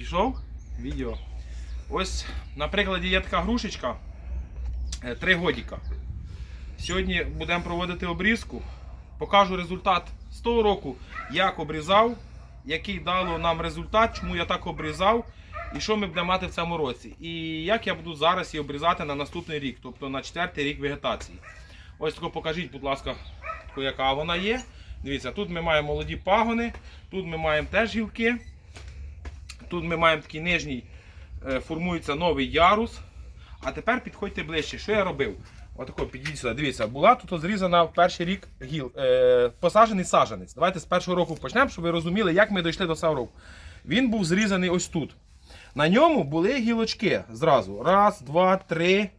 Пішов відео. Ось, на прикладі є така грушечка. 3 годіка. Сьогодні будемо проводити обрізку. Покажу результат з того року, як обрізав, який дало нам результат, чому я так обрізав, і що ми будемо мати в цьому році. І як я буду зараз її обрізати на наступний рік, тобто на четвертий рік вегетації. Ось тако покажіть, будь ласка, яка вона є. Дивіться, тут ми маємо молоді пагони, тут ми маємо теж гілки. Тут ми маємо такий нижній, е, формується новий ярус. А тепер підходьте ближче. Що я робив? Отако, підійдіть сюди. Дивіться, була тут зрізана в перший рік гіл, е, посаджений саджанець. Давайте з першого року почнемо, щоб ви розуміли, як ми дійшли до цього року. Він був зрізаний ось тут. На ньому були гілочки зразу. Раз, два, три,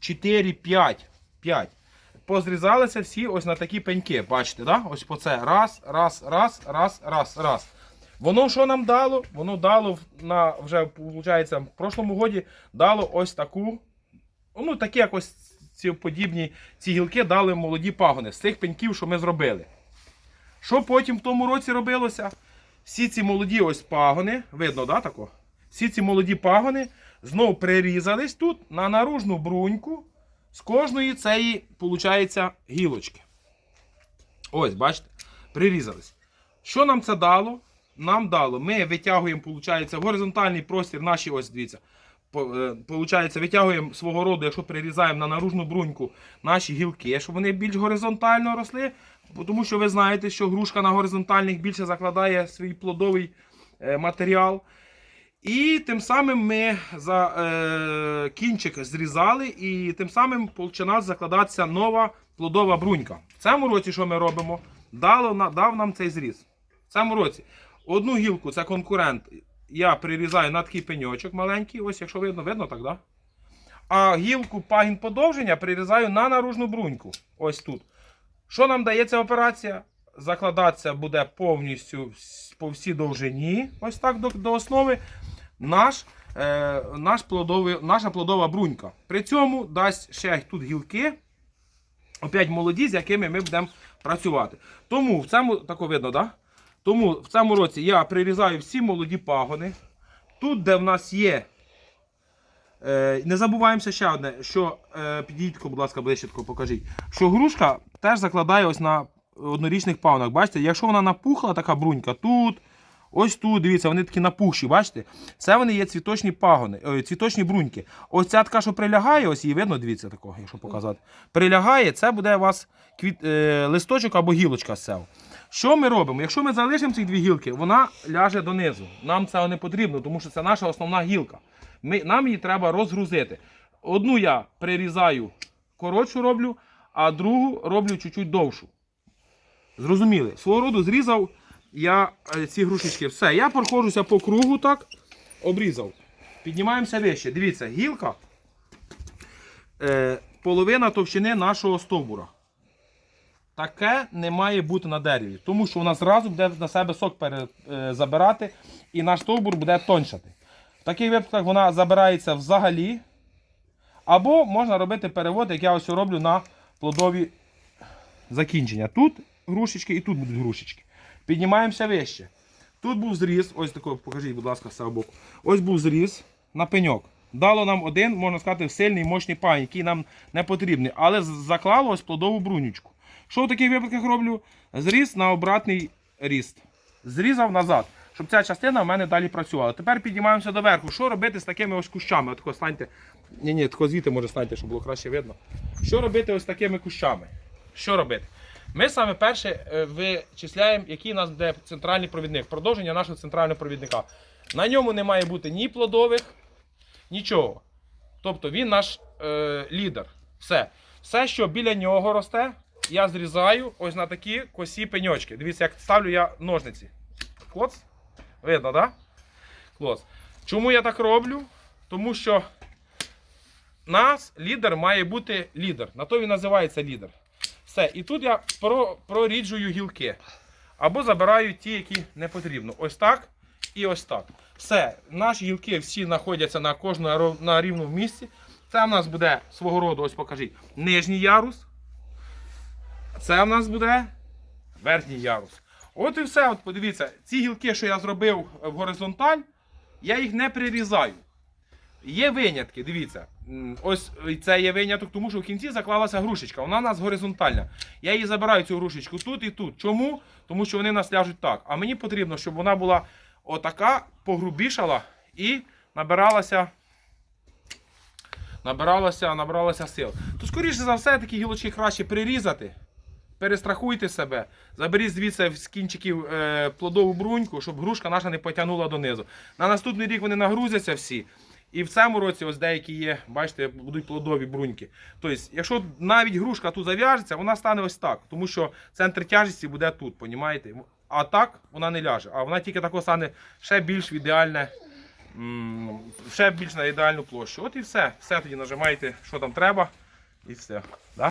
чотири, п'ять. П'ять. Позрізалися всі ось на такі пеньки. Бачите, да? ось по це. Раз, раз, раз, раз, раз, раз. Воно що нам дало? Воно дало на вже виходить, в прошлому годі дало ось таку. Ну, такі якось ці подібні ці гілки дали молоді пагони з цих пеньків, що ми зробили. Що потім в тому році робилося? Всі ці молоді ось пагони, видно, да, тако? Всі ці молоді пагони знову прирізались тут на наружну бруньку з кожної цієї, виходить, гілочки. Ось, бачите, прирізались. Що нам це дало? Нам дало, ми витягуємо, виходить, в горизонтальний простір наші, ось дивіться, е, Получається, витягуємо свого роду, якщо прирізаємо на наружну бруньку наші гілки, щоб вони більш горизонтально росли. Тому що ви знаєте, що грушка на горизонтальних більше закладає свій плодовий е, матеріал. І тим самим ми за е, кінчик зрізали, і тим самим починає закладатися нова плодова брунька. В цьому році, що ми робимо? Дало, дав нам цей зріз. В цьому році одну гілку, це конкурент, я прирізаю на такий пеньочок маленький, ось якщо видно, видно так, да? А гілку пагін подовження прирізаю на наружну бруньку. Ось тут. Що нам дає ця операція? Закладатися буде повністю по всій довжині, ось так до, до основи, наш, е, наш плодовий, наша плодова брунька. При цьому дасть ще тут гілки, опять молоді, з якими ми будемо працювати. Тому в цьому тако видно, да? Тому в цьому році я прирізаю всі молоді пагони. Тут, де в нас є. Е, не забуваємося ще одне, що е, підійдіть, будь ласка, ближче покажіть. Що грушка теж закладає ось на однорічних пагонах. Бачите, якщо вона напухла, така брунька, тут, ось тут, дивіться, вони такі напухші, бачите? Це вони є цвіточні пагони, ой, цвіточні бруньки. Ось ця така, що прилягає, ось її видно, дивіться такого, якщо показати. Прилягає, це буде у вас квіт, е, листочок або гілочка з цього. Що ми робимо? Якщо ми залишимо ці дві гілки, вона ляже донизу. Нам цього не потрібно, тому що це наша основна гілка. Ми, нам її треба розгрузити. Одну я прирізаю коротшу роблю, а другу роблю чуть-чуть довшу. Зрозуміли? Свого роду зрізав я е, ці грушечки. Все, я проходжуся по кругу так, обрізав. Піднімаємося вище. Дивіться, гілка е, половина товщини нашого стовбура. Таке не має бути на дереві, тому що вона зразу буде на себе сок е, забирати і наш стовбур буде тоншати. В таких випадках вона забирається взагалі. Або можна робити перевод, як я ось роблю на плодові закінчення. Тут грушечки і тут будуть грушечки. Піднімаємося вище. Тут був зріз, ось такий, покажіть, будь ласка, з цього. Ось був зріз на пеньок. Дало нам один, можна сказати, сильний мощний пань, який нам не потрібний, але заклало ось плодову брунючку. Що в таких випадках роблю? Зріз на обратний ріст. Зрізав назад, щоб ця частина в мене далі працювала. Тепер піднімаємося доверху. Що робити з такими ось кущами? Отако станьте. Ні, ні, тако звідти може станьте, щоб було краще видно. Що робити ось такими кущами? Що робити? Ми саме перше е, вичисляємо, який у нас буде центральний провідник, продовження нашого центрального провідника. На ньому не має бути ні плодових, нічого. Тобто він наш е, лідер. Все. Все, що біля нього росте, я зрізаю ось на такі косі пеньочки. Дивіться, як ставлю я ножниці. Клоц? Видно? Да? Клоц. Чому я так роблю? Тому що нас лідер має бути лідер. На то він називається лідер. Все. І тут я про, проріджую гілки. Або забираю ті, які не потрібно. Ось так і ось так. Все. Наші гілки всі знаходяться на кожному на рівному місці. Це в нас буде свого роду, ось покажіть, нижній ярус. Це в нас буде верхній ярус. От і все. От подивіться, ці гілки, що я зробив в горизонталь, я їх не прирізаю. Є винятки, дивіться. Ось це є виняток, тому що в кінці заклалася грушечка. Вона у нас горизонтальна. Я її забираю цю грушечку тут і тут. Чому? Тому що вони нас ляжуть так. А мені потрібно, щоб вона була отака, погрубішала і набиралася. Набиралася, набиралася сил. То скоріше за все, такі гілочки краще прирізати. Перестрахуйте себе, заберіть звідси з кінчиків е, плодову бруньку, щоб грушка наша не потягнула донизу. На наступний рік вони нагрузяться всі. І в цьому році ось деякі є, бачите, будуть плодові бруньки. Тобто, якщо навіть грушка тут зав'яжеться, вона стане ось так, тому що центр тяжесті буде тут, понімаєте? А так вона не ляже. А вона тільки тако стане ще більш в ідеальне, ще більш на ідеальну площу. От і все. Все тоді нажимаєте, що там треба, і все. Да?